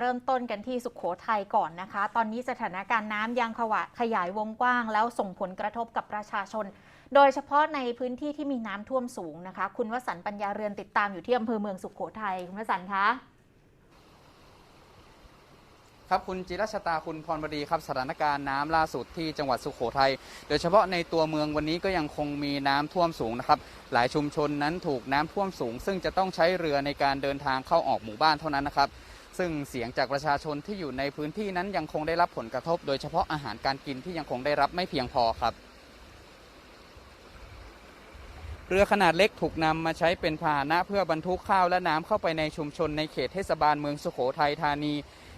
เริ่มต้นกันที่สุขโขทัยก่อนนะคะ ตอนนี้สถานการณ์น้ำยังขวะขยายวงกว้าง แล้วส่งผลกระทบกับประชาชน โดยเฉพาะในพื้นที่ที่มีน้ำท่วมสูงนะคะ คุณวสันต์ปัญญาเรือนติดตามอยู่ที่อำเภอเมืองสุขโขทัยคุณวสันต์คะครับคุณจิรชตาคุณพรบดีครับสถานการณ์น้ำล่าสุดที่จังหวัดสุโขทัยโดยเฉพาะในตัวเมืองวันนี้ก็ยังคงมีน้ำท่วมสูงนะครับ หลายชุมชนนั้นถูกน้ำท่วมสูง ซึ่งจะต้องใช้เรือในการเดินทางเข้าออกหมู่บ้านเท่านั้นนะครับ ซึ่งเสียงจากประชาชนที่อยู่ในพื้นที่นั้นยังคงได้รับผลกระทบ โดยเฉพาะอาหารการกินที่ยังคงได้รับไม่เพียงพอครับ เรือขนาดเล็กถูกนำมาใช้เป็นพาหนะเพื่อบรรทุกข้าวและน้ำเข้าไปในชุมชนในเขตเทศบาลเมืองสุโขทัยธานี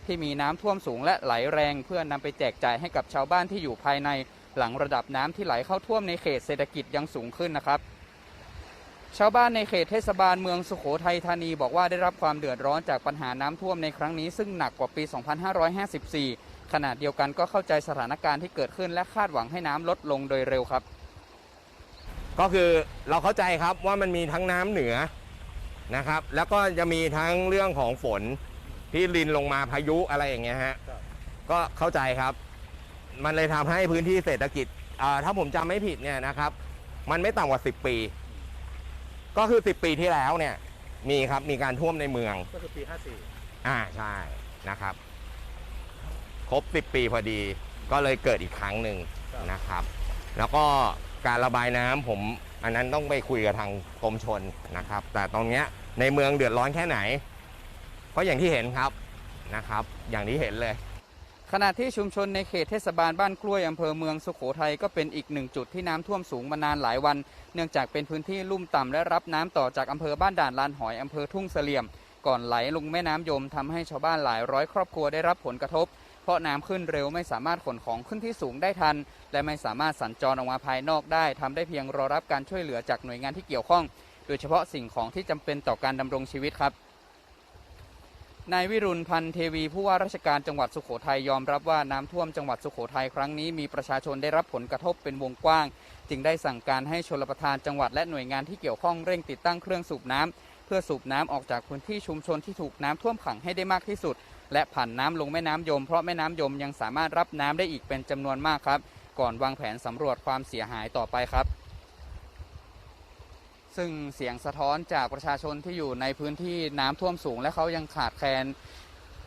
ที่มีน้ำท่วมสูงและไหลแรง เพื่อนำไปแจกจ่ายให้กับชาวบ้านที่อยู่ภายใน หลังระดับน้ำที่ไหลเข้าท่วมในเขตเศรษฐกิจยังสูงขึ้นนะครับ ชาวบ้านในเขตเทศบาลเมืองสุโขทัยธานีบอกว่าได้รับความเดือดร้อนจากปัญหาน้ำท่วมในครั้งนี้ซึ่งหนักกว่าปี 2554 ขณะเดียวกันก็เข้าใจสถานการณ์ที่เกิดขึ้นและคาดหวังให้น้ำลดลงโดยเร็วครับ ก็คือเราเข้าใจครับว่ามันมีทั้งน้ำเหนือนะครับ แล้วก็จะมีทั้งเรื่องของฝนที่ลินลงมาพายุอะไรอย่างเงี้ยฮะก็เข้าใจครับ มันเลยทำให้พื้นที่เศรษฐกิจอ่าถ้าผมจำไม่ผิดเนี่ยนะครับ มันไม่ต่ำกว่า 10 ปี ก็คือ 10 ปีที่แล้วเนี่ย มีครับ มีการท่วมในเมือง ก็คือปี54อ่าใช่นะครับ ครบ 10 ปีพอดี ก็เลยเกิดอีกครั้งหนึ่งครับ นะครับ แล้วก็การระบายน้ำผม อันนั้นต้องไปคุยกับทางกรมชนนะครับ แต่ตรงเนี้ยในเมืองเดือดร้อนแค่ไหนก็อย่างที่เห็นครับนะครับ อย่างที่เห็นเลย ขณะที่ชุมชนในเขตเทศบาลบ้านกล้วยอำเภอเมืองสุโขทัยก็เป็นอีกหนึ่งจุดที่น้ำท่วมสูงมานานหลายวัน เนื่องจากเป็นพื้นที่ลุ่มต่ำและรับน้ำต่อจากอำเภอบ้านด่านลานหอยอำเภอทุ่งเสลี่ยม ก่อนไหลลงแม่น้ำยมทำให้ชาวบ้านหลายร้อยครอบครัวได้รับผลกระทบ เพราะน้ำขึ้นเร็วไม่สามารถขนของขึ้นที่สูงได้ทัน และไม่สามารถสัญจรออกมาภายนอกได้ทำได้เพียงรอรับการช่วยเหลือจากหน่วยงานที่เกี่ยวข้อง โดยเฉพาะสิ่งของที่จำเป็นต่อการดำรงชีวิตครับ นายวิรุณพันธ์เทวีผู้ว่าราชการจังหวัดสุโขทัยยอมรับว่าน้ำท่วมจังหวัดสุโขทัยครั้งนี้มีประชาชนได้รับผลกระทบเป็นวงกว้าง จึงได้สั่งการให้ชลประทานจังหวัดและหน่วยงานที่เกี่ยวข้องเร่งติดตั้งเครื่องสูบน้ำเพื่อสูบน้ำออกจากพื้นที่ชุมชนที่ถูกน้ำท่วมขังให้ได้มากที่สุด และผ่านน้ำลงแม่น้ำยม เพราะแม่น้ำยมยังสามารถรับน้ำได้อีกเป็นจำนวนมากครับ ก่อนวางแผนสำรวจความเสียหายต่อไปครับ ซึ่งเสียงสะท้อนจากประชาชนที่อยู่ในพื้นที่น้ำท่วมสูง และเขายังขาดแคลน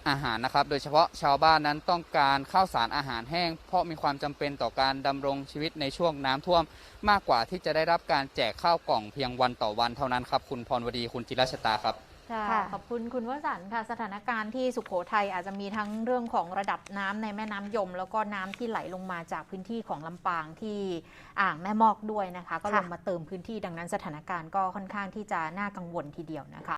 อาหารนะครับ โดยเฉพาะชาวบ้านนั้นต้องการข้าวสารอาหารแห้ง เพราะมีความจำเป็นต่อการดำรงชีวิตในช่วงน้ำท่วม มากกว่าที่จะได้รับการแจกข้าวกล่องเพียงวันต่อวันเท่านั้นครับ คุณพรวดีคุณจิรชตาครับ ค่ะขอบคุณคุณวสันต์ค่ะ สถานการณ์ที่สุขโขทัยอาจจะมีทั้งเรื่องของระดับน้ำในแม่น้ำยม แล้วก็น้ำที่ไหลลงมาจากพื้นที่ของลำปางที่อ่างแม่มอกด้วยนะคะ ก็ลงมาเติมพื้นที่ดังนั้นสถานการณ์ก็ค่อนข้างที่จะน่ากังวลทีเดียวนะคะ